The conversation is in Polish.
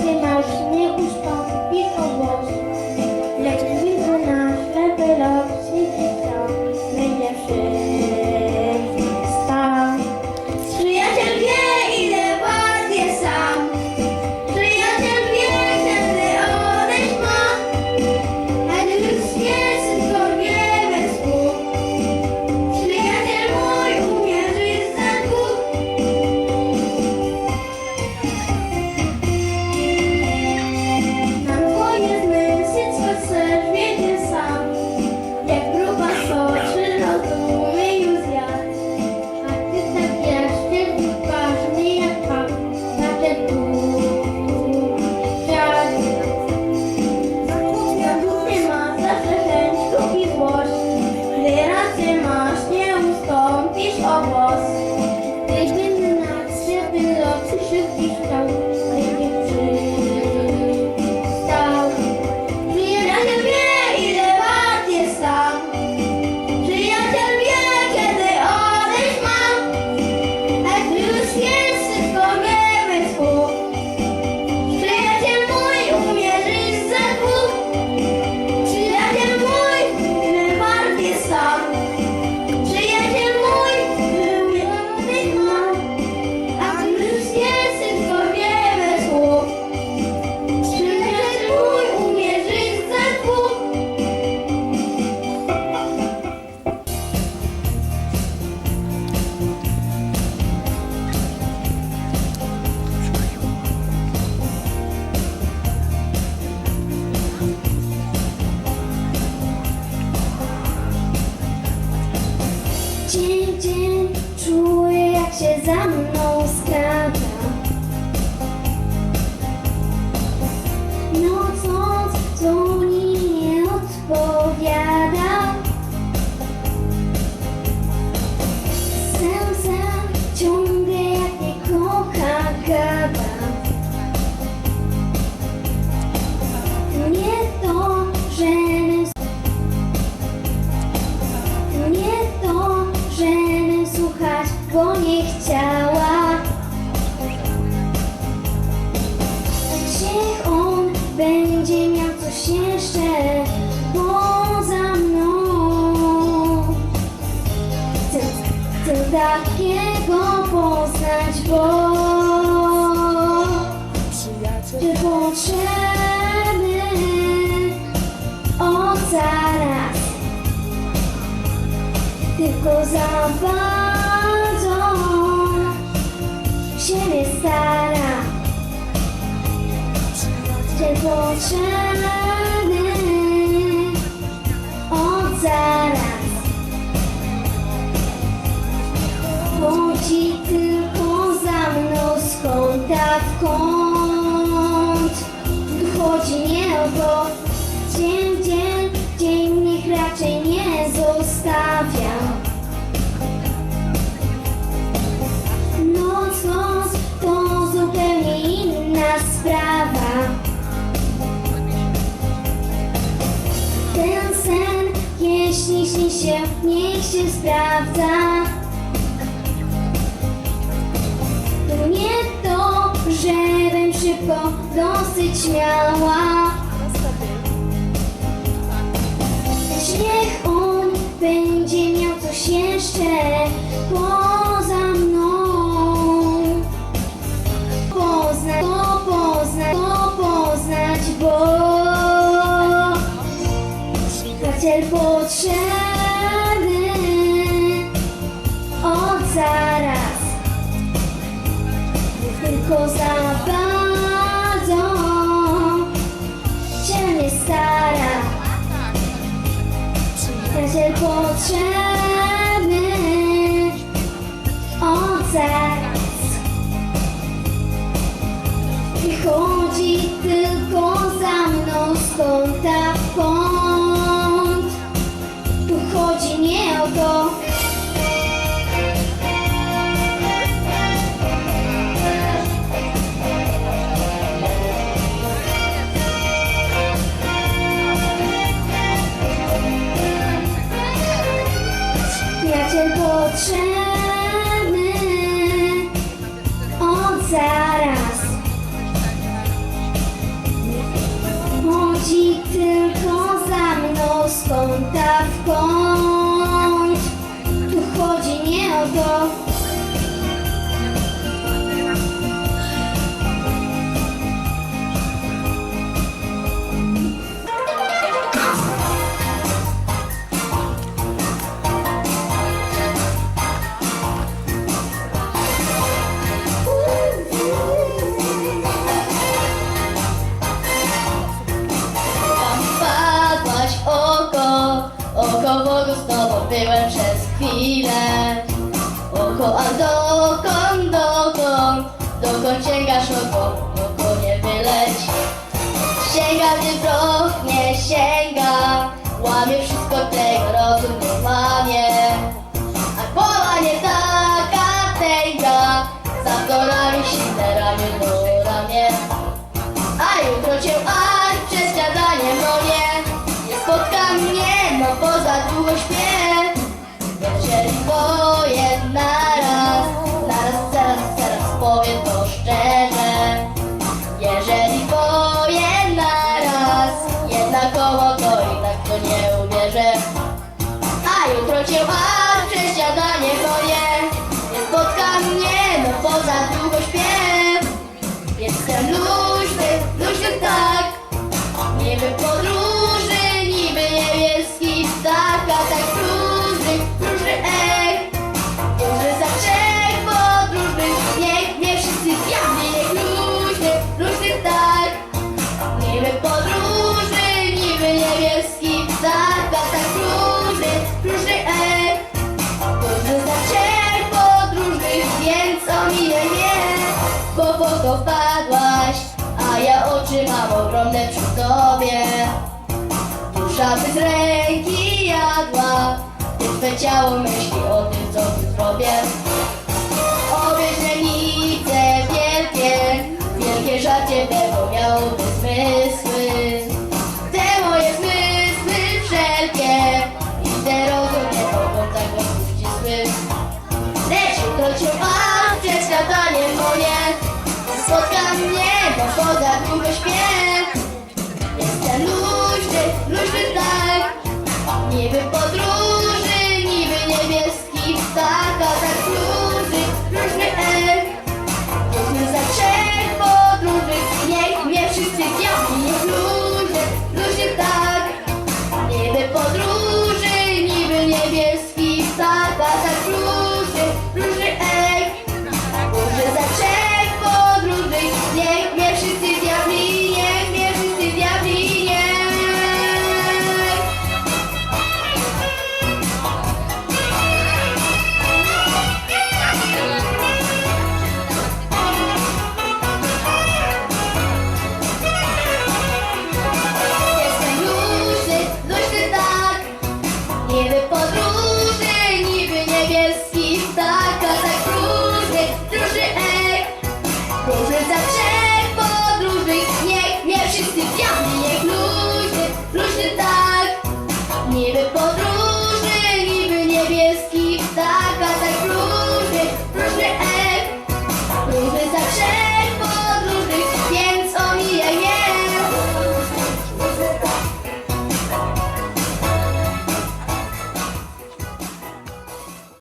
serce nasz nieustąpi pomoc, lecz wilku nasz. Się za mną go nie chciała. Niech on będzie miał coś jeszcze poza mną. Chcę, chcę takiego poznać, bo ty potrzebny zaraz. Tylko za się nie stara Cię potrzebny od zaraz. Chodzi tylko za mną z kąta w kąt jeśli śni się, niech się sprawdza. To nie to, żebym szybko dosyć miała Przyjaciel potrzebny od zaraz Tylko za bardzo się nie stara. Przyjaciel potrzebny. Od zaraz. Nie chodzi tylko kąta w kąt Tu chodzi nie o to chwilę. Oko, a dokąd, dokąd, dokąd sięgasz oko, oko nie wyleci. Sięga, gdy wzrok nie sięga, łamie wszystko tego, rozum nie łamie. Ogromne przy tobie. Dusza by ręki jadła, twe ciało myśli o tym, co tu zrobię. Obie źrenice wielkie, wielkie żarcie tego zmysły. Te moje zmysły wszelkie i te rozum nie mogą tak ścisły. Lecz jutro cię mam przedstawiać